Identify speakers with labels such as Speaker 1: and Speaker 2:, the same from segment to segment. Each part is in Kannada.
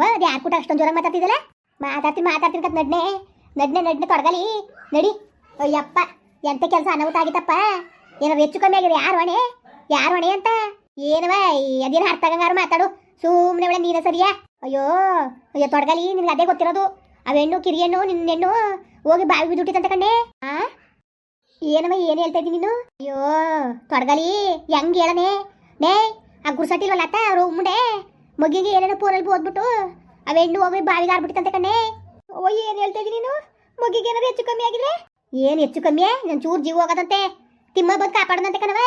Speaker 1: ಅವ್ವ ಅದು ಯಾರು ಕೂಟ ಅಷ್ಟೊಂದು ಜೋರಾಗಿ ಮಾತಾಡ್ತಿದ್ದಲ್ಲ? ಮಾತಾಡ್ತೀನಿ ಮಾತಾಡ್ತೀನಿ ಕತ್ ನಡ್ನೆ ನಡ್ನೆ ನಡ್ನೆ ತೊಡಗಲಿ. ನಡಿ. ಅಯ್ಯಪ್ಪ, ಎಂತ ಕೆಲಸ ಅನಾಹುತ ಆಗಿತ್ತಪ್ಪ? ಏನೋ ಹೆಚ್ಚು ಕಮ್ಮಿ ಆಗಿದೆ ಯಾರು ಹೊಣೆ? ಯಾರು ಹೊಣೆ ಅಂತ? ಏನವ ಅದೇನು ಅರ್ಥ ಆಗಂಗಾರು ಮಾತಾಡು. ಸುಮ್ಮನೆ ಒಳ್ಳೆ ನೀನ ಸರಿಯಾ? ಅಯ್ಯೋ ಅಯ್ಯೋ, ತೊಡಗಲಿ, ನಿನ್ಗೆ ಅದೇ ಗೊತ್ತಿರೋದು. ಅವೆಣ್ಣು ಕಿರಿಯಣ್ಣು ನಿನ್ನ ಹೆಣ್ಣು ಹೋಗಿ ಬಾವಿ ಬಿದ್ದುಟ್ಟಿತ್ತಂತ ಕಣ್ಣೆ? ಆ? ಏನವ ಏನು ಹೇಳ್ತಾ ಇದ್ದೀನಿ ನೀನು? ಅಯ್ಯೋ, ತೊಡಗಲಿ, ಹೆಂಗ್ ಹೇಳನೆ ನೇ, ಆ ಗುರ್ಸಟ್ಟಿಲ್ವಲ್ಲ ಅತ್ತ ಅವ್ರು ಮುಂಡೆ ಮಗಿಗೆ ಏನೇನೋ ಫೋನಲ್ಲಿ ಓದ್ಬಿಟ್ಟು ಅವೆಣ್ಣು ಹೋಗಿ ಬಾವಿಗೆ ಆರ್ಬಿಟ್ಟಿತ್ತಂತೆ ಕಣ್ಣೆ ಓಯ್ ಏನು ಹೇಳ್ತಾ ಇದ್ದೀನಿ ನೀನು? ಮಗಿಗೆ ಏನಾದ್ರು ಹೆಚ್ಚು ಕಮ್ಮಿ ಆಗಿದ್ರೆ? ಏನು ಹೆಚ್ಚು ಕಮ್ಮಿ ನನ್ನ ಚೂರು ಜೀವ ಹೋಗದಂತೆ ತಿಮ್ಮ ಬಂದು ಕಾಪಾಡದಂತೆ ಕಣವ.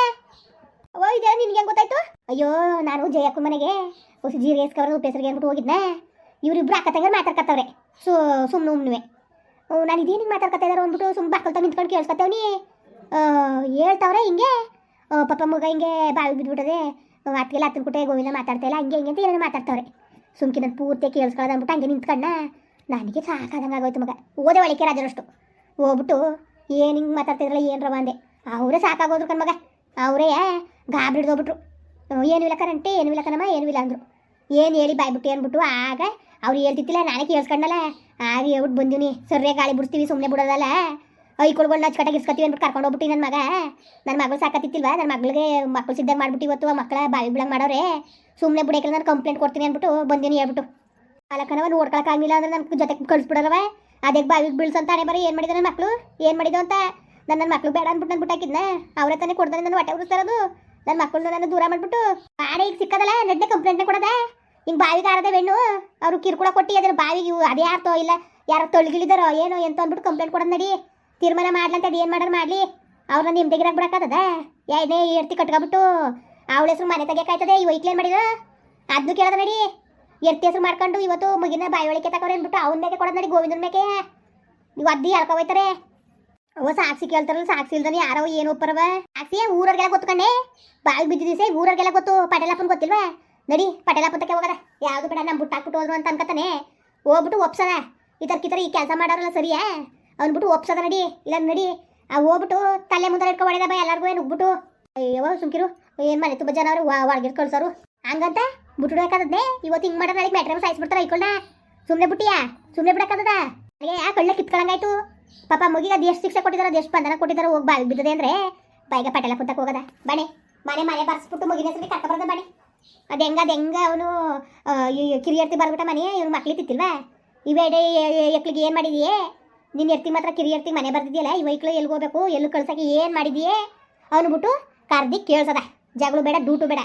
Speaker 1: ಓ, ಇದೆ ನಿನ್ಗೆ ಹೆಂಗೆ ಗೊತ್ತಾಯ್ತು? ಅಯ್ಯೋ, ನಾನು ಜಯಕ್ಕ ಮನೆಗೆ ಹೊಸ ಜೀರಿಗೆ ಎಸ್ಕವ್ರ ಉಪ್ಪೆಸರಿಗೆ ಅಂದ್ಬಿಟ್ಟು ಹೋಗಿದ್ನೆ. ಇವರಿಬ್ರು ಅಕ್ಕ ತಂಗಾರ ಮಾತಾಡ್ಕತ್ತವ್ರೆ. ಸೊ ಸುಮ್ಮನೆ ಉಮ್ನುವೆ. ನಾನು ಇದೇನಿಗೆ ಮಾತಾಡ್ಕತ್ತ ಇದಾರೆ ಅಂದ್ಬಿಟ್ಟು ಸುಮ್ಮನೆ ಬಾಕಲ್ತ ನಿಂತ್ಕೊಂಡು ಕೇಳಿಸ್ಕತ್ತವ್ನಿ ಹೇಳ್ತಾವ್ರೆ ಹಿಂಗೆ? ಪಾಪ ಮಗ ಹಿಂಗೆ ಬಾವಿ ಬಿದ್ಬಿಟ್ಟದೆ. ಅತ್ತಿಗೆಲ್ಲ ಹತ್ತಿನ ಕುಟೆ ಗೋವಿಂದ ಮಾತಾಡ್ತಾ ಇಲ್ಲ, ಹಂಗೆ ಹಿಂಗೆ ಅಂತ ಏನೇನು ಮಾತಾಡ್ತಾವ್ರೆ. ನನ್ನ ಪೂರ್ತಿ ಕೇಳಿಸ್ಕೊಳ್ಳೋದು ಅಂದ್ಬಿಟ್ಟು ಹಂಗೆ ನಿಂತ್ಕಣ್ಣ ನನಗೆ ಸಾಕಾದಂಗೆ ಆಗೋಯ್ತು ಮಗ. ಓದೆ ಒಳಿಕೆ ರಾಜರಷ್ಟು. ಹೋಗ್ಬಿಟ್ಟು ಏನು ಹಿಂಗೆ ಮಾತಾಡ್ತಿದ್ರಲ್ಲ ಏನು ರವ ಅಂದೆ. ಅವರೇ ಸಾಕಾಗೋದ್ರು ಕಣ್ಮಗ ಅವರೇ ಗಾಬರಿಡ್ದು ಹೋಗ್ಬಿಟ್ರು. ಏನು ಇಲ್ಲ ಕರಂಟೆ, ಏನು ಇಲ್ಲ ಕಣಮ್ಮ, ಏನೂ ಇಲ್ಲ ಅಂದರು. ಏನು ಹೇಳಿ ಬಾಯ್ಬಿಟ್ಟು ಅಂದ್ಬಿಟ್ಟು ಆಗ ಅವ್ರು ಹೇಳ್ತಿತ್ತಿಲ್ಲ ನಾನೇ ಕೇಳಿಸ್ಕೊಂಡಲ್ಲ. ಆಗ ಹೇಳ್ಬಿಟ್ಟು ಬಂದಿನಿ. ಸರ್ರೆ ಗಾಳಿ ಬಿಡ್ತೀವಿ ಸುಮ್ಮನೆ ಬಿಡೋದಲ್ಲ. ಐಕೊಳ್ಗಳು ಅಚ್ಚುಕಟ್ಟಾಗಿ ಇಸ್ಕೊತೀವಿ ಅಂದ್ಬಿಟ್ಟು ಕರ್ಕೊಂಡು ಹೋಗ್ಬಿಟ್ಟು ನನ್ನ ಮಗ. ನನ್ನ ಮಗಳು ಸಾಕತ್ತಿತ್ತಿಲ್ವಾ? ನನ್ನ ಮಗಳಿಗೆ ಮಕ್ಕಳು ಸಿದ್ಧ ಮಾಡ್ಬಿಟ್ಟು ಇವತ್ತು ಮಕ್ಕಳ ಬಾವಿ ಬಿಡಂಗೆ ಮಾಡೋರೆ. ಸುಮ್ಮನೆ ಬಿಡಕ್ಕೆ ನಾನು ಕಂಪ್ಲೇಂಟ್ ಕೊಡ್ತೀನಿ ಅಂದ್ಬಿಟ್ಟು ಬಂದಿನಿ ಹೇಳ್ಬಿಟ್ಟು. ಅಲ್ಲಕ್ಕನವ ನೋಡ್ಕೊಳಕ್ಕಾಗಿಲ್ಲ ಅಂದ್ರೆ ನನ್ನ ಜೊತೆಗೆ ಕಳಿಸ್ಬಿಡಲ್ವ ಅದಕ್ಕೆ ಬಾವಿಗೆ ಬೀಳ್ಸಂತಾನೆ ಬರೀ ಏನು ಮಾಡಿದ ನನ್ನ ಮಕ್ಕಳು ಏನು ಮಾಡಿದ ಅಂತ? ನನ್ನ ನನ್ನ ಮಕ್ಕಳು ಬೇಡ ಅಂದ್ಬಿಟ್ಟು ನಾನು ಬಿಟ್ಟಾಕಿದ್ನ ಅವರೇ ತಾನೇ ಕೊಡ್ತಾನೆ ನನ್ನ ಹೊಟ್ಟೆ ಉರಿಸ್ತಾರದು ನನ್ನ ಮಕ್ಕಳನ್ನ ನಾನು ದೂರ ಮಾಡಿಬಿಟ್ಟು. ಬಾಡೆ ಈಗ ಸಿಕ್ಕದಲ್ಲ ನಡ್ನೆ ಕಂಪ್ಲೇಂಟ್ನೇ ಕೊಡದ? ಹಿಂಗೆ ಬಾವಿಗೆ ಆರದೆ ಬೆಣ್ಣು, ಅವರು ಕಿರ್ಕುಳ ಕೊಟ್ಟು ಅದ್ರ ಬಾವಿಗೆ ಅದೇ ಯಾರ್ತೋ ಇಲ್ಲ, ಯಾರೋ ತೊಳಗಿಳಿದಾರೋ, ಏನೋ ಅಂತ ಅಂದ್ಬಿಟ್ಟು ಕಂಪ್ಲೇಂಟ್ ಕೊಡೋದು ನಡಿ. ತೀರ್ಮಾನ ಮಾಡ್ಲಂತ ಅದು ಏನು ಮಾಡೋರು ಮಾಡಲಿ? ಅವ್ರನ್ನ ನಿಮ್ದೆಗಿರಾಗ ಬಿಡಕ್ಕಾಗದ ಏನೇ ಎರ್ತಿ ಕಟ್ಕೊಬಿಟ್ಟು ಅವಳ ಹೆಸರು ಮನೆ ತೆಗಿಯಕಾಯ್ತದೆ ಈ ವೈಕ್ಲೇನ್ ಮಾಡಿದ? ಅದನ್ನು ಕೇಳದ ನಡಿ. ಎರ್ತಿ ಹೆಸರು ಮಾಡ್ಕೊಂಡು ಇವತ್ತು ಮುಗಿನ ಬಾಯಿ ಒಳಗೆ ತಗೋರಿ ಅಂದ್ಬಿಟ್ಟು ಅವನ ಮೇಲೆ ಕೊಡೋದು ನಡಿ, ಗೋವಿಂದನ ಮೇಕೆ ನೀವು ಅದ್ದಿ ಹೇಳ್ಕೊ ಅವ ಸಾಕ್ಷಿ ಕೇಳ್ತಾರಲ್ಲ ಸಾಕ್ಷಿ ಇಲ್ದಾನೆ ಯಾರೋ ಏನು ಒಪ್ಪರವ? ಸಾಕ್ಷಿ ಊರವ್ರಿಗೆಲ್ಲ ಗೊತ್ತು ಬಾಯಿ ಬಿದ್ದಿದ್ದೀಸೆ ಊರವ್ರಿಗೆಲ್ಲ ಗೊತ್ತು, ಪಟೇಲಪ್ಪನ ಗೊತ್ತಿಲ್ವಾ? ನಡಿ ಪಟೇಲಪ್ಪಂತಕ್ಕೆ ಹೋಗದ. ಯಾವುದು ಬೇಡ ನಮ್ಮ ಬುಟ್ಟಾಕ್ಬಿಟ್ಟು ಹೋದ್ರು ಅಂತ ಅನ್ಕತಾನೆ ಹೋಗ್ಬಿಟ್ಟು ಒಪ್ಸದ. ಈ ಥರಕ್ಕಿತರ ಈ ಕೆಲಸ ಮಾಡೋರಲ್ಲ ಸರಿಯಾ? ಅಂದ್ಬಿಟ್ಟು ಒಪ್ಸದ ನಡಿ ಇಲ್ಲ ನಡಿ. ಆ ಹೋಗ್ಬಿಟ್ಟು ತಲೆ ಮುಂದೆ ಇಟ್ಕೊ ಹೊಡೆದ ಬಾ ಎಲ್ಲರಿಗೂ ಏನು ಉಗ್ಬಿಟ್ಟು. ಅಯ್ಯೋ ಸುಮ್ಕಿರು. ಏನು ಮಾಡಿ ತುಂಬ ಜನ ಅವರು ಒಳಗಿರ್ ಕಳ್ಸೋರು ಹಂಗಂತ ಬಿಟ್ಟು ಬೇಕಾದದ್ನೇ ಇವತ್ತು ಹಿಂಗೆ ಮಾಡ್ರೆ ನಾಳೆಗೆ ಮ್ಯಾಟ್ರೆ ಸಾಯಿಸ್ಬಿಡ್ತಾರೆ ಐಕೊಳ್ಳ ಸುಮ್ಮನೆ ಬಿಟ್ಟಿಯಾ? ಸುಮ್ಮನೆ ಬಿಡಕ್ಕದ ನನಗೆ ಆ ಕಳ್ಳ ಕಿತ್ಕೊಳಂಗಾಯ್ತು? ಪಾಪ ಮಗಿಗೆ ಅದು ಎಷ್ಟು ಶಿಕ್ಷೆ ಕೊಟ್ಟಿದಾರೆ, ಅದು ಎಷ್ಟು ಬಂಧನ ಕೊಟ್ಟಿದಾರೆ, ಹೋಗಿ ಬಾಯಿ ಬಿದ್ದದೆ ಅಂದ್ರೆ ಬೈಗ ಪಟೇಲ ಕುಂತಕ್ಕೆ ಹೋಗದ. ಬಣೆ ಮನೆ ಮನೆ ಬರ್ಸ್ಬಿಟ್ಟು ಮಗಿನ ಹೆಸರಿಗೆ ಕಟ್ಟ ಬರೋದ ಬಣೆ ಅದು ಹೆಂಗ ಅದು ಹೆಂಗ ಅವನು ಕಿರಿಯರ್ತಿ ಬರ್ಬಿಟ್ಟ ಮನೆ, ಇವ್ನು ಮಕ್ಳಿಗೆ ತಿತ್ತಿಲ್ವಾ? ಇವೇಡೆ ಎಕ್ಳಿಗೆ ಏನು ಮಾಡಿದೀಯೇ? ನಿನ್ನ ಎರ್ತಿ ಮಾತ್ರ ಕಿರಿಯರ್ತಿ ಮನೆ ಬರ್ತಿದ್ಯಲ್ಲ ಈ ವೈಕ್ಳು ಎಲ್ಲಿ ಹೋಗ್ಬೇಕು? ಎಲ್ಲಿ ಕಳ್ಸೋಕೆ ಏನು ಮಾಡಿದೀಯೇ? ಅವನ್ಬಿಟ್ಟು ಕರ್ದಿ ಕೇಳ್ಸದ. ಜಗಳು ಬೇಡ ಡೂಟು ಬೇಡ.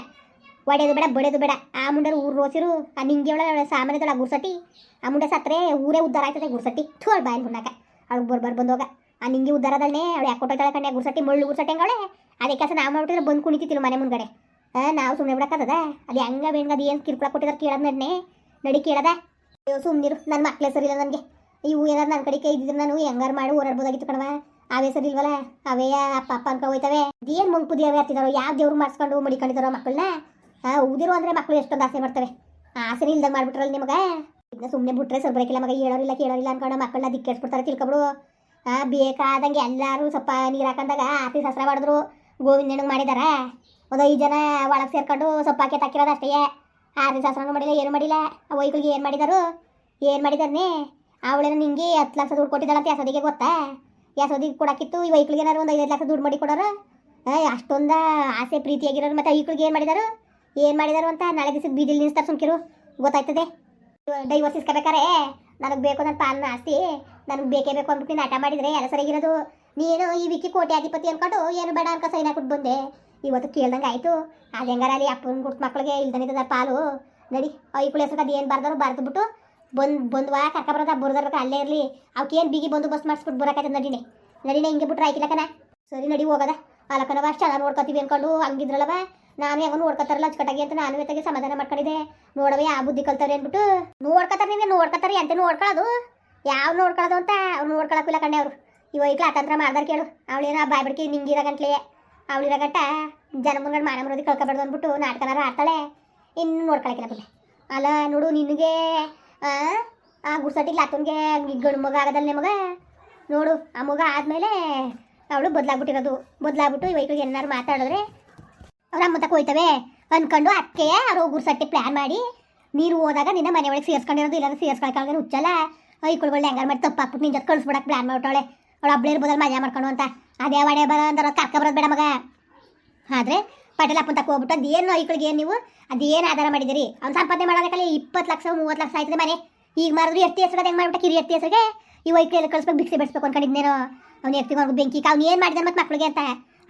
Speaker 1: ಒಡೆಯೋದು ಬೇಡ ಬಡಿಯೋದು ಬೇಡ. ಆ ಮುಂಡರು ಊರು ರೋಸಿರು ಆ ನಿಂಗೆ ಒಳ ಸಾಮಾನ್ಯದೊಳ ಗುರ್ಸಟ್ಟಿ ಆ ಮುಂಡೆ ಸತ್ರೆ ಊರೇ ಉದ್ದಾರ ಆಯ್ತದೆ ಗುರ್ಸಟ್ಟಿ ಥೋಳ್ ಬಾಯ್ ಬಿಡಾಕ ಅವಳು ಬರ್ಬರ್ ಬಂದೋಗ. ಆ ನಿಂಗೆ ಉದ್ದಾರದಲ್ಲೇ ಅವಳು ಯಾಕೆ ಕಣ್ಣೆ ಗುರ್ಸಟ್ಟಿ ಮುಳ್ಳು ಗುರ್ಸಟ್ಟಿ ಅವಳೆ ಅದೇ ಕೆಲಸ ನಾವು ಮಾಡ್ಬಿಟ್ಟಿದ್ರೆ ಬಂದು ಕುಣಿತಿತ್ತಿಲ್ಲ ಮನೆ ಮುಂದ್ಗಡೆ. ಆ, ನಾವು ಸುಮ್ಮನೆ ಬಿಡಕ್ಕದ ಅದು ಹೆಂಗ ಬೇಂಗ ಅದು ಏನು ಕಿರ್ಕುಳ ಕೊಟ್ಟಿದ್ರೆ ಕೇಳೋದು ನಡ್ನೆ. ನಡಿ ಕೇಳದ. ಸುಮ್ಮನಿರು ನನ್ನ ಮಕ್ಳೇ ಸರಿಯಿಲ್ಲ ನನಗೆ. ಇವು ಏನಾರು ನನ್ನ ಕಡೆ ಕೈ ಇದ್ದಿದ್ರೆ ನಾನು ಹೆಂಗಾರು ಮಾಡಿ ಓಡಾಡ್ಬೋದಾಗಿತ್ತು ಕಣವ ಅವೇ ಸರಿ ಇಲ್ವಲ್ಲ ಅವೇ ಅಪ್ಪ ಅಪ್ಪ ಅನ್ಕೊ ಹೋಯ್ತವೆ. ಏನು ಮುಂಗ್ ಪುದಿ ಅವೇ ಹತ್ತಿದಾರೋ ಯಾವ ದೇವ್ರು ಮಾಡಿಸ್ಕೊಂಡು ಮಡಿಕೊಂಡಿದಾರೋ ಮಕ್ಕಳನ್ನ ಉದಿರು ಅಂದ್ರೆ ಮಕ್ಕಳು ಎಷ್ಟೊಂದು ಆಸೆ ಮಾಡ್ತವೆ. ಆಸೆ ಇಲ್ದಂಗೆ ಮಾಡ್ಬಿಟ್ರಲ್ಲ ನಿಮಗೆ? ಇದನ್ನ ಸುಮ್ಮನೆ ಬಿಟ್ರೆ ಸ್ವಲ್ಪ ಬರಕಿಲ್ಲ ಮಗ, ಹೇಳೋರಿಲ್ಲ, ಕೇಳೋರಿಲ್ಲ ಅನ್ಕೊಂಡು ಮಕ್ಕಳನ್ನ ದಿಕ್ಕಿಸ್ಬಿಡ್ತಾರೆ ತಿಳ್ಕೊಬಿಡು. ಬೇಕಾದಂಗೆ ಎಲ್ಲರೂ ಸ್ವಲ್ಪ ನೀರು ಹಾಕಂದಾಗ ಆತಿ ಹಸ್ರ ಮಾಡಿದ್ರು. ಗೋವಿಂದ ಮಾಡಿದಾರ. ಒಂದು ಐದು ಜನ ಒಳಗೆ ಸೇರ್ಕೊಂಡು ಸೊಪ್ಪಾಕೆ ತಾಕಿರೋದು ಅಷ್ಟೇ. ಆಫೀಸ್ ಸಸ್ರನೂ ಮಾಡಿಲ್ಲ, ಏನು ಮಾಡಿಲ್ಲ. ಆ ಏನು ಮಾಡಿದಾರು? ಏನು ಮಾಡಿದಾರನೇ? ಅವಳೇನೋ ನಿಂಗೆ ಹತ್ತು ಲಕ್ಷ ದುಡ್ಡು ಕೊಟ್ಟಿದ್ದಾಳಂತ ಯಸೋದಿಗೆ ಗೊತ್ತಾ? ಯಸೋದಿಗೆ ಕೊಡಾಕಿತ್ತು ಈ ವೈಕ್ಳಿಗೆ ಏನಾರು ಒಂದು ಐದೈದು ಲಕ್ಷ ದುಡ್ಡು ಮಾಡಿ ಕೊಡೋರು? ಅಷ್ಟೊಂದು ಆಸೆ ಪ್ರೀತಿಯಾಗಿರೋರು ಮತ್ತೆ ಈಕ್ಳಿಗೆ ಏನು ಮಾಡಿದಾರು? ಏನು ಮಾಡಿದಾರು ಅಂತ ನಾಳೆ ದಿವಸಕ್ಕೆ ಬೀದಿಲಿ ನಿಲ್ಲಿಸ್ತಾರೆ ಸುಮ್ಕಿರು. ಗೊತ್ತಾಯ್ತದೆ. ಡೈವರ್ಸ್ ಇಸ್ಕೋಬೇಕಾರೆ, ನನಗೆ ಬೇಕು ನನ್ನ ಪಾಲನ ಆಸ್ತಿ, ನನಗೆ ಬೇಕೇ ಬೇಕು ಅಂದ್ಬಿಟ್ಟು ನಾಟ ಮಾಡಿದರೆ ಎಲ್ಲ ಸರಿಗಿರೋದು. ನೀನು ಈ ವಿಕ್ಕಿ ಕೋಟ್ಯಾಧಿಪತಿ ಅನ್ಕೊಂಡು ಏನು ಬೇಡ ಅನ್ಕೊ ಸೈನ್ ಹಾಕ್ಬಿಟ್ಟು ಬಂದೆ. ಇವತ್ತು ಕೇಳ್ದಂಗೆ ಆಯಿತು. ಅದು ಹೆಂಗಾರ ಅಲ್ಲಿ ಅಪ್ಪನ ಗುಟ್ಟು ಮಕ್ಕಳಿಗೆ ಇಲ್ದನಿದ್ದದ ಪಾಲು. ನಡಿ, ಐಕುಳ ಹೆಸರು ಅದು ಏನು ಬರ್ದಾರು ಬರ್ದು ಬಿಟ್ಟು ಬಂದು ಬಂದ್ವಾ ಕರ್ಕ ಬರೋದ, ಬರೋದ್ರ ಅಲ್ಲೇ ಇರಲಿ. ಅವಕ್ಕೆ ಏನು ಬಿಗಿ ಬಂದು ಬಸ್ ಮಾಡಿಸ್ಬಿಟ್ಟು ಬರೋಕೈತೆ ನಡಿನೆ. ನಡಿನೇ ಹಿಂಗೆ ಬಿಟ್ರೆ ಆಯ್ಕಿಲ್ಲಕನ ಸರಿ ನಡಿ ಹೋಗದ. ಅಲ್ಲಕನವ ಅಷ್ಟು ಚೆನ್ನಾಗಿ ನೋಡ್ಕೊತೀವಿ ಅನ್ಕೊಂಡು ಹಂಗಿದ್ರಲ್ಲವ? ನಾನು ಹೆಂಗೋ ನೋಡ್ಕೊತಾರಲ್ಲ ಅಚ್ಚುಕಟ್ಟಾಗಿ ಅಂತ ನಾನು ಇವತ್ತಿಗೆ ಸಮಾಧಾನ ಮಾಡ್ಕೊಂಡಿದ್ದೆ. ನೋಡವೆ ಆ ಬುದ್ಧಿ ಕಲ್ತಾರೆ ಅಂದ್ಬಿಟ್ಟು ನೋಡ್ಕೊತಾರೆ ನೀನು ನೋಡ್ಕೊತಾರೆ ಅಂತ ನೋಡ್ಕೊಳ್ಳೋದು ಯಾವ ನೋಡ್ಕೊಳ್ಳೋದು ಅಂತ ಅವ್ರು ನೋಡ್ಕೊಳಕ್ಕಿಲ್ಲ ಕಣ್ಣೆ ಅವರು. ಇವಾಗ ಅತಂತ್ರ ಮಾಡ್ದಾರ ಕೇಳು. ಅವಳೇನೋ ಬಾಯ್ ಬಿಡ್ಕಿ ನಿಂಗಿರೋ ಗಂಟ್ಲೆ. ಅವಳಿರೋ ಗಂಟ ಜನ ಮುಂಗಡೆ ಮಾನ ಮರೋದಿ ಕಳ್ಕೊಬಾರ್ದು ಅಂದ್ಬಿಟ್ಟು ನಾಟಕನಾರ ಆಡ್ತಾಳೆ. ಇನ್ನು ನೋಡ್ಕೊಳಕಿಲ್ಲ ಬಿಡ್ಲೆ ಅಲ್ಲ ನೋಡು, ನಿನಗೆ ಆ, ಗುಡ್ಸಟ್ಟಿಗೆ ಲಾತನ್ಗೆ ಗಂಡು ಮಗ ಆಗದಲ್ಲ ನಿಮಗ ನೋಡು ಆ ಮಗ ಆದಮೇಲೆ ಅವಳು ಬದಲಾಗ್ಬಿಟ್ಟಿರೋದು. ಬದಲಾಗ್ಬಿಟ್ಟು ಇವೈಕಿಗೆ ಏನಾರು ಮಾತಾಡಿದ್ರೆ ಅವ್ರ ಅಮ್ಮ ತಕ್ಕ ಹೋಯ್ತವೆ. ಅನ್ಕೊಂಡು ಅದಕ್ಕೆ ಅವ್ರು ಗುಡ್ಸಟ್ಟಿ ಪ್ಲ್ಯಾನ್ ಮಾಡಿ ನೀರು ಹೋದಾಗ ನಿನ್ನ ಮನೆ ಒಳಗೆ ಸೇರ್ಸ್ಕೊಂಡಿರೋದು ಇಲ್ಲ ಸೇರ್ಸ್ಕೊಳಕ್ಕೆ ಹುಚ್ಚಲ್ಲ. ಐಕುಳ್ಗಳು ಹೆಂಗಾರ ಮಾಡಿ ತಪ್ಪಾಕ್ಬಿಟ್ಟು ನಿನ್ನ ಜೊತೆ ಕಳಿಸ್ಬಿಡಕ್ಕೆ ಪ್ಲಾನ್ ಮಾಡ್ಬಿಟ್ಟವಳೆ. ಅವಳು ಒಬ್ಳೆ ಇರ್ಬೋದಲ್ಲ ಮಜಾ ಮಾಡ್ಕೊಂಡು ಅಂತ. ಅದೇ ಒಡೆ ಬರೋ ಅಂದ್ರೆ ಕರ್ಕ ಬರೋದು ಬೇಡ ಮಗ. ಆದ್ರೆ ಪಟೇಲ್ ಅಪ್ಪನ ತಕ್ಕ ಹೋಗ್ಬಿಟ್ಟು, ಅದೇನು ಐಕಳಿಗೆ ಏನು ನೀವು? ಅದೇನು ಆಧಾರ ಮಾಡಿದಿರಿ ಅವ್ನು ಸಂಪಾದನೆ ಮಾಡೋದಕ್ಕೆ ಇಪ್ಪತ್ತು ಲಕ್ಷ, ಮೂವತ್ತು ಲಕ್ಷ ಆಯ್ತದೆ ಮನೆ. ಈಗ ಮಾಡಿದ್ರು ಎತ್ತಿ ಹೆಸರು ಹೆಂಗೆ ಮಾಡ್ಬಿಟ್ಟು ಕಿರಿ ಎತ್ತಿ ಹೆಸರಿಗೆ ಈ ವೈಕಲ್ ಕಳಿಸ್ಬೇಕು ಬಿಕ್ಸಿ ಬೆಳೆಸ್ಬೇಕು ಅನ್ಕೊಂಡಿದ್ದೇನೋ ಅವ್ನು ಎತ್ತಿಗೊಂಡು ಬೆಂಕಿ, ಅವ್ನು ಏನು ಮಾಡಿದಾನೆ ಮತ್ತೆ ಮಕ್ಳಿಗೆ ಅಂತ?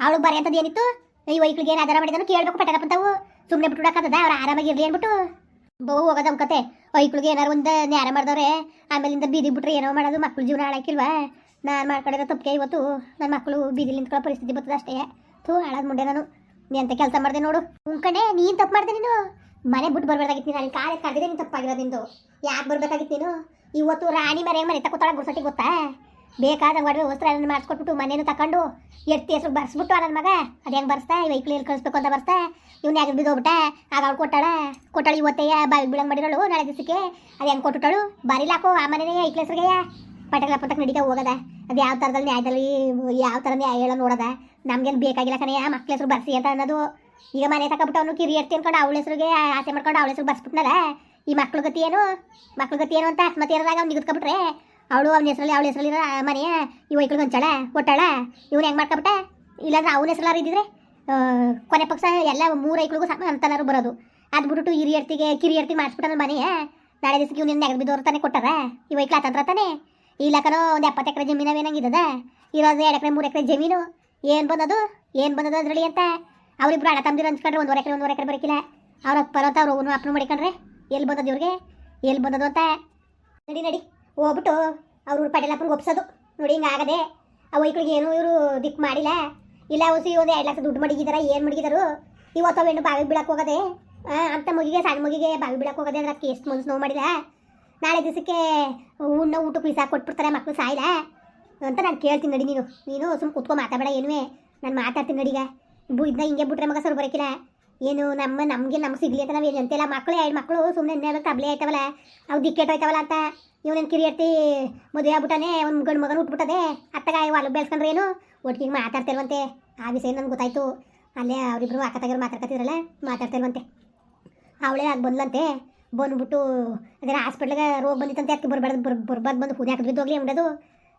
Speaker 1: ಅವಳು ಬರೀ ಅಂತದ್ದು ಏನಿತ್ತು? ಈ ವೈಕಲ್ಗೆ ಏನು ಆಧಾರ ಮಾಡಿದಾನು ಕೇಳಬೇಕು ಪಟಕಪ್ಪಂತವು ಸುಮ್ಮನೆ ಬಿಟ್ಬಿಡಕ್ಕಾಗದ ಅವ್ರು ಆರಾಮಾಗಿ ಇರಲಿ ಅಂದ್ಬಿಟ್ಟು ಬಹು ಹೋಗೋದ ಕತೆ. ಐಕ್ಳಿಗೆ ಏನಾರು ಒಂದು ನ್ಯಾರ ಮಾಡಿದವ್ರೆ, ಆಮೇಲಿಂದ ಬೀದಿ ಬಿಟ್ಟರೆ ಏನೋ ಮಾಡೋದು ಮಕ್ಳು ಜೀವನ ಹಾಳಾಕಿಲ್ವಾ? ನಾನು ಮಾಡ್ಕೊಂಡಿರೋ ತಪ್ಪಿಗೆ ಇವತ್ತು ನನ್ನ ಮಕ್ಕಳು ಬೀದಿಲಿ ನಿಂತ್ಕೊಳ್ಳೋ ಪರಿಸ್ಥಿತಿ ಬರ್ತದೆ ಅಷ್ಟೇ. ಥೂ, ಹಾಳಾದ ಮುಂಡೆ ನಾನು. ನೀ ಅಂತ ಕೆಲಸ ಮಾಡಿದೆ ನೋಡು. ಉಂಕಣೆ ನೀನು ತಪ್ಪು ಮಾಡಿದೆ ನೀನು. ಮನೆ ಬಿಟ್ಟು ಬರ್ಬೇಕಾಗಿತ್ತು ನೀನು, ಅಲ್ಲಿ ಕಾಲೇ ಕರೆದಿದೆ ನೀನು ತಪ್ಪಾಗಿರೋದು ನಿಂದು. ಯಾಕೆ ಬರ್ಬೇಕಾಗಿತ್ತು ನೀನು? ಇವತ್ತು ರಾಣಿ ಮನೆ ಮನೆ ತಗೋತಾಳ ಗುರ್ಸಟ್ಟಿ ಗೊತ್ತಾ? ಬೇಕಾದಂಗೆ ಒಡವೆ, ವಸ್ತ್ರ ಎಲ್ಲ ಮಾಡಿಸ್ಕೊಟ್ಬಿಟ್ಟು ಮನೇನು ತಕೊಂಡು ಎತ್ತಿ ಹೆಸರು ಬರ್ಸ್ಬಿಟ್ಟು ನನ್ನ ಮಗ? ಅದು ಹೆಂಗೆ ಬರ್ಸ್ತಾ ಈ ವೈಕ್ಲಿ ಎಲ್ಲಿ ಕಳಿಸ್ಬೇಕು ಅಂತ ಬರ್ಸ್ತಾ ಇವ್ನು ಯಾಕೆ ಬಿದ್ದೋಗ್ಬಿಟ್ಟ ಆಗ ಅವ್ಳು ಕೊಟ್ಟಾಳ? ಕೊಟ್ಟಾಳು ಇವತ್ತೆಯ ಬಾವಿ ಬೀಳಂಗ್ ಮಾಡಿರೋಳು ನಾಳೆ ದಿವಸಕ್ಕೆ. ಅದು ಹೆಂಗೆ ಕೊಟ್ಟುಟ್ಟಳು ಬರಿಲಾಕೋ ಆ ಮನೆನೇ ಐಕ್ಲ ಹೆಸ್ರಿಗೆ ಪಟೇಲಪ್ಪ ನಡೀತಾ ಹೋಗದ. ಅದು ಯಾವ ಥರದಲ್ಲಿ ನ್ಯಾಯದಲ್ಲಿ ಯಾವ ಥರ ನ್ಯಾಯ ಹೇಳೋ ನೋಡದ. ನಮ್ಗೇನು ಬೇಕಾಗಿಲ್ಲ ಕಣೆ, ಆ ಮಕ್ಳ ಹೆಸರು ಬರ್ಸಿ ಅಂತ ಅನ್ನೋದು. ಈಗ ಮನೆ ತಗೊಬಿಟ್ಟು ಅವನು ಕಿರಿ ಎತ್ತಿ ಅನ್ಕೊಂಡು ಅವಳ ಹೆಸರಿಗೆ ಆಸೆ ಮಾಡ್ಕೊಂಡು ಅವಳ ಹೆಸರು ಬರ್ಸ್ಬಿಟ್ನಲ್ಲ. ಈ ಮಕ್ಳ ಗತಿ ಏನು? ಮಕ್ಳ ಗತಿ ಏನು ಅಂತ ಮತ್ತೆ ಇರೋದಾಗ ಅವ್ನು ನಿಗದ್ಕೊಬಿಟ್ರೆ, ಅವಳು ಅವನ ಹೆಸರಲ್ಲಿ, ಅವಳ ಹೆಸರಲ್ಲಿ ಮನೆಯ ಈ ವೈಕಳಿಗೆ ಹೊಂಚಾಳ ಕೊಟ್ಟಾಳ ಇವ್ನು ಹೆಂಗೆ ಮಾಡ್ಕೊಬಿಟ್ಟೆ? ಇಲ್ಲಾಂದ್ರೆ ಅವನ ಹೆಸರು ಇದ್ದಿದ್ರೆ ಕೊನೆ ಪಕ್ಷ ಎಲ್ಲ ಮೂರು ಐಕ್ಳಿಗೂ ಸಮ ಅಂತನಾರು ಬರೋದು. ಅದು ಬಿಟ್ಬಿಟ್ಟು ಹಿರಿಯರ್ತಿಗೆ, ಕಿರಿಯರ್ತಿ ಮಾಡಿಸ್ಬಿಟ್ಟ ಮನೆಯ. ನಾಳೆ ದಿವಸಕ್ಕೆ ಇವ್ನು ನೆಗದು ಬಿದ್ದವ್ರು ತಾನೇ ಕೊಟ್ಟಾರ? ಈ ವೈಕ್ಲ ಆತಂದ್ರ ತಾನೇ? ಇಲ್ಲಕನೋ ಒಂದು ಎಪ್ಪತ್ತು ಎಕರೆ ಜಮೀನು ಅವೇನಂಗಿದ್ದದ ಇರೋದು ಎರಡು ಎಕರೆ ಮೂರು ಎಕರೆ ಜಮೀನು. ಏನು ಬಂದದು? ಏನು ಬಂದದ ಅದರಲ್ಲಿ ಅಂತ. ಅವ್ರಿಬ್ರು ಅಣ್ಣ ತಮ್ಮದಿರು ಅನ್ಸ್ಕೊಂಡ್ರೆ ಒಂದೂವರೆ ಎಕರೆ ಒಂದೂವರೆ ಎಕರೆ ಬರಕಿಲ್ಲ. ಅವ್ರ ಪರ್ವತ ಅವರು ಅವನು ಅಪ್ಪನ ಮಾಡಿಕೊಂಡ್ರೆ ಎಲ್ಲಿ ಬಂದದ್ದು ಇವ್ರಿಗೆ? ಎಲ್ಲಿ ಬಂದದು ಅಂತ. ನಡಿ ನಡಿ. ಹೋಗ್ಬಿಟ್ಟು ಅವ್ರು ಪಟೇಲಪ್ಪನಿಗೆ ಒಪ್ಸೋದು. ನೋಡಿ ಹಿಂಗಾಗದೆ ಆ ವೈಕ್ಳಿಗೆ ಏನು ಇವರು ದಿಕ್ ಮಾಡಿಲ್ಲ. ಇಲ್ಲ ಹೊಸಿ ಒಂದು ಎರಡು ಲಕ್ಷ ದುಡ್ಡು ಮಡಗಿದಾರ ಏನು ಮಡಗಿದಾರು? ಇವತ್ತು ಅವೇನು ಬಾವಿಗೆ ಬೀಳಕ್ಕೆ ಹೋಗೋದೆ. ಆ, ಅಂತ ಮಗಿಗೆ ಸಣ್ಣ ಮಗಿಗೆ ಬಾವಿ ಬೀಳಕ್ಕೆ ಹೋಗೋದೆ ಅಂದ್ರೆ ಅದಕ್ಕೆ ಎಷ್ಟು ಮನ್ಸು ನೋವು ಮಾಡಿಲ್ಲ? ನಾಳೆ ದಿವಸಕ್ಕೆ ಉಣ್ಣ ಊಟಕ್ಕೆ ಪೀಸಾ ಕೊಟ್ಬಿಡ್ತಾರೆ ಮಕ್ಕಳು ಸಾಯಿಲ್ಲ ಅಂತ ನಾನು ಕೇಳ್ತೀನಿ ನಡಿ ನೀನು. ನೀನು ಸುಮ್ಮನೆ ಕುತ್ಕೊ, ಮಾತಾಡಬೇಡ ಏನುವೆ. ನಾನು ಮಾತಾಡ್ತೀನಿ ನಡಿಗ ಬು ಇದನ್ನ ಹಿಂಗೆ ಬಿಟ್ರೆ ಮಗ ಸರ್ ಬರೋಕಿಲ್ಲ. ಏನು, ನಮ್ಮ, ನಮಗೆ ನಮ್ಗೆ ಸಿಗಲಿ ಅಂತ ನಾವು ಅಂತೆಲ್ಲ ಮಕ್ಕಳು ಎರಡು ಮಕ್ಕಳು ಸುಮ್ಮನೆ ನೆನ್ನೆ ತಬ್ಲೆ ಆಯ್ತವಲ್ಲ. ಅವು ದಿಕ್ಕೆಟ್ ಹೋಯ್ತವಲ್ಲ ಅಂತ. ಇವನೇನು ಕಿರಿಯರ್ತಿ ಮದುವೆ ಆಗ್ಬಿಟ್ಟಾನೆ ಒಂದು ಗಂಡು ಮಗನ ಹುಟ್ಬಿಟ್ಟದೆ ಅತ್ತಗ ಹೊಲ ಬೆಳೆಸ್ಕೊಂಡ್ರೆ ಏನು? ಒಟ್ಟಿಗೆ ಮಾತಾಡ್ತಿರುವಂತೆ ಆ ವಿಷಯ ನನಗೆ ಗೊತ್ತಾಯ್ತು. ಅಲ್ಲೇ ಅವರಿಬ್ಬರು ಅಕ್ಕ ತಗರು ಮಾತಾಡ್ಕೊತಿದ್ರಲ್ಲ ಮಾತಾಡ್ತಿರುವಂತೆ ಅವಳೇ ಆಗ ಬಂದ್ಲಂತೆ. ಬಂದ್ಬಿಟ್ಟು ಅದೇ ಹಾಸ್ಪಿಟ್ಲಿಗೆ ರೋಗ ಬಂದಿತ್ತಂತೆ ಅದಕ್ಕೆ ಬರ್ಬಾರ್ದು ಬರ್ ಬರ್ಬಾರ್ದು ಬಂದು ಹುದಿ ಹಾಕಿದ್ರು ಹೋಗ್ಲಿ ಉಂಡದು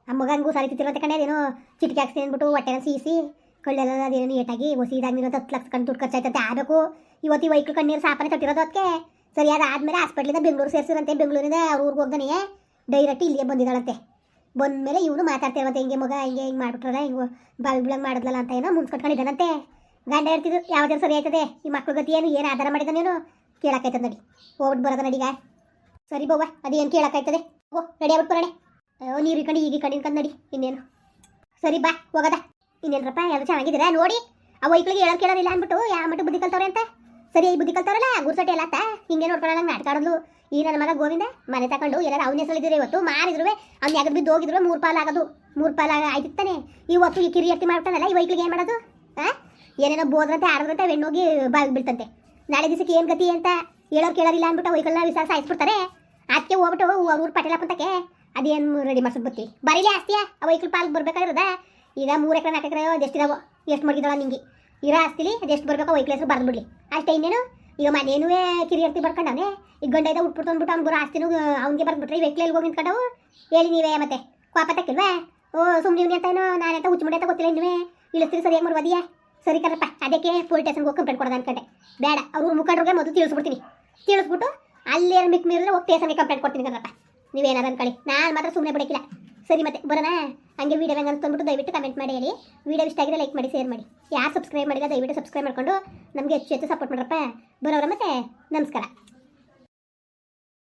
Speaker 1: ಆ ಸಾರಿ ಸರಿತಿತ್ತಿರಂತೆ ಕಣೆ, ಅದೇನೋ ಚಿಟಿಕೆ ಹಾಕ್ಸ್ತೀನಿ ಅಂದ್ಬಿಟ್ಟು ಹೊಟ್ಟೆನ ಸೀಸಿ, ಕಳ್ಳೆಲ್ಲ ಅದೇನು ನೀಟಾಗಿ ಒಸಿದಾಗಿರೋದು ಹತ್ತು ಲಕ್ಷ ಕಣ್ಣು ದುಡ್ಡು ಖರ್ಚಾಯ್ತಂತೆ, ಆಗಬೇಕು. ಇವತ್ತು ಈ ಕಣ್ಣೀರು ಸಾಪನೆ ತಟ್ಟಿರೋದು ಅದಕ್ಕೆ. ಸರಿ ಆದಮೇಲೆ ಹಾಸ್ಪಿಟ್ಲಿಂದ ಬೆಂಗಳೂರು ಸೇರಿಸಿರಂತೆ, ಬೆಂಗಳೂರಿಂದ ಅವ್ರ ಊರಿಗೆ ಹೋಗ್ದಾನೆ. ಡೈರೆಕ್ಟ್ ಇಲ್ಲಿಗೆ ಬಂದಿದ್ದಾಳಂತೆ. ಬಂದ್ಮೇಲೆ ಇವನು ಮಾತಾಡ್ತಿರುವಂತೆ ಹಿಂಗೆ ಮಗ, ಹಿಂಗೆ ಹಿಂಗೆ ಮಾಡ್ಬಿಟ್ರಲ್ಲ, ಹಿಂಗೆ ಬಾವಿ ಬಿಳಂಗೆ ಮಾಡಿದ್ಲಲ್ಲ ಅಂತ ಏನೋ ಮುನ್ಸ್ಕೊಟ್ಕೊಂಡಿದ್ದಾನಂತೆ ಗಂಡ ಹೇಳ್ತಿದ್ರು ಯಾವ್ದಾರು ಸರಿ ಆಯ್ತದೆ? ಈ ಮಕ್ಳ ಗತಿ ಏನು? ಏನು ಆಧಾರ ಮಾಡಿದ ನೀನು ಕೇಳಕ್ಕಾಯ್ತದ ನಡಿ. ಹೋಗ್ಬಿಟ್ಟು ಬರೋದ ನಡಿಗ ಸರಿ ಬವ್ವ ಅದೇನು ಕೇಳಕ್ಕಾಯ್ತದೆ ಓ ರೆಡಿ ಆಗ್ಬಿಟ್ಟು ಬರೋಣ. ಅಯ್ಯೋ ನೀರು ಇಕ್ಕಂಡು ಈಗ ಇಟ್ಕೊಂಡು ನಡಿ, ಇನ್ನೇನು. ಸರಿ ಬಾ, ಹೋಗದ. ಇನ್ನೇನ್ರಪ್ಪ ಯಾರು ಚೆನ್ನಾಗಿದ್ದೀರಾ ನೋಡಿ ಆ ವೈಕ್ಳಿಗೆ ಹೇಳೋದು ಕೇಳೋದಿಲ್ಲ ಅಂದ್ಬಿಟ್ಟು ಯಾವ ಮಟ್ಟ ಬುದ್ಧಿ ಕಲ್ತವ್ರೆ ಅಂತ. ಸರಿ ಈ ಬುದ್ಧಿ ಕಲ್ತವ್ರಲ್ಲ, ಗುರ್ಸಟ್ಟಿ ಎಲ್ಲ ಆತ ಹಿಂಗೆ ನೋಡ್ಕೊಳ್ಳೋಣ ನಾಟಕ ಆಡೋದು ಈ ನನ್ನ ಮಗ ಗೋವಿಂದ, ಮನೆ ತಗೊಂಡು ಎಲ್ಲರೂ ಅವನ ಹೆಸರಿದ್ರೆ ಇವತ್ತು. ಮಾರಿದ್ರು ಅವ್ನು ಯಾಕೆ ಬಿದ್ದು ಹೋಗಿದ್ರು ಮೂರು ಪಾಲು ಆಗೋದು. ಮೂರು ಪಾಲು ಆಯ್ತಾನೆ ಇವತ್ತು ಈ ಕಿರಿಯರ್ತಿ ಮಾಡ್ತಾನಲ್ಲ ಈ ವೈಕ್ಳಿಗೆ ಏನು ಮಾಡೋದು? ಆ? ಏನೇನೋ ಬೋದ್ರಂತೆ, ಆಡದ್ರಂತೆ ಹೆಣ್ಣೋಗಿ ಬಾಗಿ ಬೀಳ್ತಂತೆ ನಾಳೆ ದಿವಸಕ್ಕೆ ಏನು ಗತಿ ಅಂತ ಹೇಳೋರು ಕೇಳೋರಿಲ್ಲ ಅಂದ್ಬಿಟ್ಟು ವೈಕಲ್ನ ವಿಶ್ವಾಸ ಸಾಯಿಸ್ಬಿಡ್ತಾರೆ ಅದಕ್ಕೆ ಹೋಗ್ಬಿಟ್ಟು ಅವ್ರ ಪಟೇಲಪ್ಪಂತಕ್ಕೆ ಅದೇನು ರೆಡಿ ಮಾಡ್ಸೋದು ಬರ್ತೀವಿ ಬರೀಲಿ ಆಸ್ತಿಯ? ಆ ವೈಕಲ್ ಪಾಲ್ಗೆ ಬರ್ಬೇಕಾಗಿರೋದ? ಈಗ ಮೂರು ಎಕರೆ, ನಾಲ್ಕು ಎಕರೆ ಎಷ್ಟು ಮಡಗಿದಾವ ನಿಂಗೆ? ಇರೋ ಆಸ್ತಿಲಿ ಅದೆಷ್ಟು ಬರ್ಬೇಕು ವೈಕಲ್ ಹೆಸರು ಬರ್ದು ಬಿಡ್ಲಿ. ಅಷ್ಟೇ ಇನ್ನೇನು? ಈಗ ಮನೇನೂ ಕಿರಿಯರ್ತಿ ಬರ್ಕೊಂಡವನೆ ಈಗ ಗಂಡ ಇದ್ದ ಉಟ್ಬಿಟ್ಟು ಅಂದ್ಬಿಟ್ಟು ಅವ್ನು ಬರೋ ಆಸ್ತಿನೂ ಅವ್ನಿಗೆ ಬರ್ದ್ಬಿಟ್ರೆ ಈ ವೈಕ್ಲಲ್ಲಿ ಹೋಗಿ ನಿಂತ್ಕೊಂಡವು? ಹೇಳಿ ನೀವೇ ಮತ್ತೆ. ಕೋಪ ತಕ್ಕಿಲ್ವೇ? ಓ ಸುಮ್ಮನೆ ಅಂತ ಏನೋ ನಾನಂತ ಹುಚ್ಚು ಅಂತ ಗೊತ್ತಿಲ್ಲ ನೀವೇ. ಇಳಿಸ್ತೀರಿ ಸರಿಯಾಗಿ ಮಾಡ್ಬೋದಿಯಾ ಸರಿ ಕಣಪ್ಪ, ಅದಕ್ಕೆ ಪೊಲೀಸ್ ಸ್ಟೇಷನ್ಗೆ ಹೋಗಿ ಕಂಪ್ಲೇಂಟ್ ಕೊಡೋದು ಅನ್ಕೊಂಡೆ. ಬೇಡ, ಅವ್ರ ಮುಖಂಡ್ರಿಗೆ ಮೊದಲು ತಿಳಿಸ್ಬಿಡ್ತೀನಿ. ತಿಳಿಸ್ಬಿಟ್ಟು ಅಲ್ಲಿ ಏನು ಮಿಕ್ ಮೀರಿದ್ರೆ ಹೋಗಿ ಸ್ಟೇಷನ್ಗೆ ಕಂಪ್ಲೇಂಟ್ ಕೊಡ್ತೀನಿ ಕಣಪ್ಪ. ನೀವೇನಾದ್ರು ಅನ್ಕೊಳ್ಳಿ. ನಾನು ಮಾತ್ರ ಸುಮ್ಮನೆ ಬಿಡೋಕ್ಕಿಲ್ಲ ಸರಿ ಮತ್ತೆ, ಬರೋಣ? ಹಂಗೆ ವೀಡಿಯೋ ಹೆಂಗೆ ಅಂತಂದ್ಬಿಟ್ಟು ದಯವಿಟ್ಟು ಕಮೆಂಟ್ ಮಾಡಿ ಹೇಳಿ. ವೀಡಿಯೋ ಇಷ್ಟ ಆಗಿದ್ರೆ ಲೈಕ್ ಮಾಡಿ ಶೇರ್ ಮಾಡಿ. ಯಾರು ಸಬ್ಸ್ಕ್ರೈಬ್ ಮಾಡಿಲ್ಲ, ದಯವಿಟ್ಟು ಸಬ್ಸ್ಕ್ರೈಬ್ ಮಾಡ್ಕೊಂಡು ನಮಗೆ ಹೆಚ್ಚು ಹೆಚ್ಚು ಸಪೋರ್ಟ್ ಮಾಡ್ರಪ್ಪ. ಬರೋರ ಮತ್ತೆ, ನಮಸ್ಕಾರ.